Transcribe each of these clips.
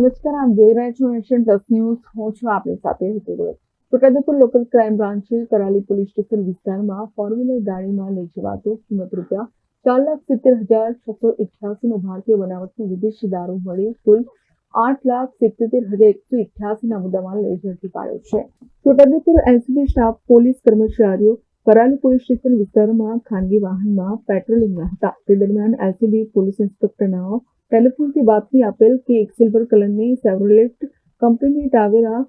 નમસ્કાર આપ જોઈ રહ્યા છો નેશન પ્લસ ન્યૂઝ. હું છું આપની સાથે હેતુ છોટાઉદેપુર લોકલ ક્રાઇમ બ્રાન્ચે કરાલી પોલીસ સ્ટેશન વિસ્તારમાં ફોર ગાડીમાં લઈ જવાતો કિંમત રૂપિયા ચાર લાખ સિત્તેર હજાર છસો ઇઠ્યાસી નો ભારતીય બનાવટનો વિદેશી દારૂ મળી કુલ આઠ લાખ સિત્તેર હજાર એકસો ઇઠ્યાસી ના મુદ્દામાલ લઈ ઝડપી પાડ્યો છે. છોટાઉદેપુર એલસીબી સ્ટાફ, પોલીસ કર્મચારીઓ કરાલી પોલીસ સ્ટેશન વિસ્તારમાં ખાનગી વાહનમાં પેટ્રોલિંગમાં હતા તે દરમિયાન એલસીબી પોલીસ ઇન્સ્પેક્ટરના ટેલિફોનથી બાતમી આપેલ કે એક સિલ્વર કલરની સેવરોલેટ કંપનીની ટાવેરા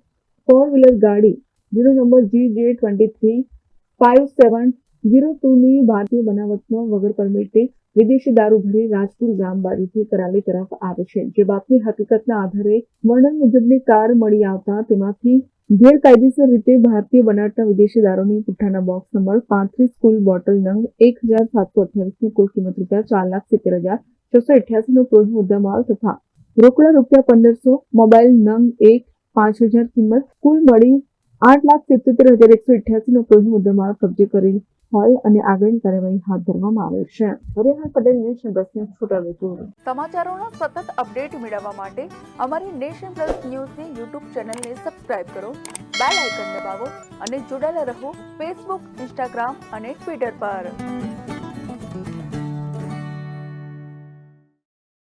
ફોર વ્હીલર ગાડી zero number G J twenty three five seven zero ટુની ભારતીય બનાવટનો વગર પરમિટે વિદેશી દારૂ ભરી રાજપુર ગામ બાજુથી કરાલી તરફ આવે છે. જે બાતમી હકીકતના આધારે વર્ણન મુજબની કાર મળી આવતા તેમાંથી ગેરકાયદેસર રીતે ભારતીય બનાવટના વિદેશી દારૂની પુઠ્ઠાના બોક્સ નંબર પાંત્રીસ કુલ બોટલ નંગ એક હજાર સાતસો અઠ્યાવીસની કુલ કિંમત રૂપિયા ચાર લાખ સિત્તેર હજાર છસો અઠ્યાસીનો ક્રોધ મુદ્દા મુદ્દામાલ તથા રોકડા રૂપિયા પંદરસો મોબાઈલ નંગ એક પાંચ હજાર કિંમત કુલ મળી આઠ લાખ સિત્તોતેર હજાર એકસો અઠ્યાસીનો કોઈ મુદ્દામાલ કબજે કરી હોય અને આગળની કાર્યવાહી હાથ ધરવામાં આવે છે. હરિહર પટેલ નેશન ન્યૂઝ છોટાઉદેપુર સમાચારોના સતત અપડેટ મેળવવા માટે અમારી નેશન પ્લસ ન્યૂઝની યુટ્યુબ ચેનલને સબસ્ક્રાઇબ કરો, બેલ આઇકન દબાવો અને જોડાયેલા રહો ફેસબુક, ઇન્સ્ટાગ્રામ અને ટ્વિટર પર.